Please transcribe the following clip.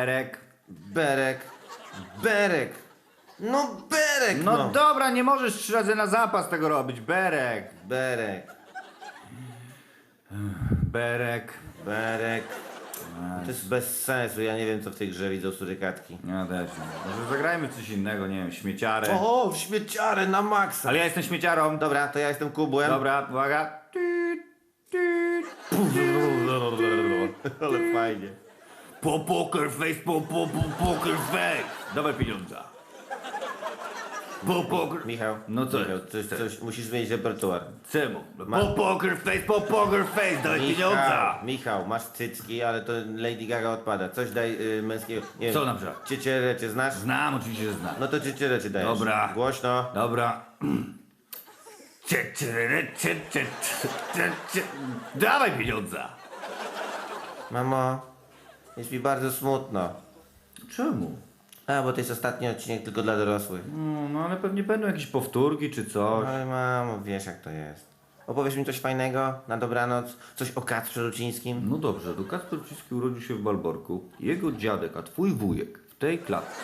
Berek. Berek. Berek. No Berek, No, no. dobra, nie możesz trzy razy na zapas tego robić. Berek. Berek. Berek. Berek. To jest bez sensu, ja nie wiem co w tej grze widzą surykatki. Ja też nie. Może zagrajmy coś innego, nie wiem, śmieciarę. O, w śmieciarę na maksa. Ale ja jestem śmieciarą. Dobra, to ja jestem kubłem. Dobra, uwaga. Ale fajnie. Po poker face, po, po, po poker face. Dawaj pieniądza. Po poker... Michał, No co Michał, jest? coś, coś, musisz zmienić repertuar. Czemu? Po poker face, po poker face, dawaj pieniądza. Michał, masz cycki, ale to Lady Gaga odpada. Coś daj y, męskiego. Nie Co na przykład? Ciecierę, cię znasz? Znam, oczywiście, że znam. No to ciecierę ci dajesz. Dobra. Głośno. Dobra. Cie, cie, cie, cie, cie, cie. Dawaj pieniądza. Mamo, jest mi bardzo smutno. Czemu? A, bo to jest ostatni odcinek tylko dla dorosłych. No, no ale pewnie będą jakieś powtórki czy coś. Ale mamo, wiesz jak to jest. Opowiesz mi coś fajnego na dobranoc? Coś o Kacprze Rucińskim? No dobrze, to Kacper Ciski urodził się w Balborku. Jego dziadek, a twój wujek w tej klatce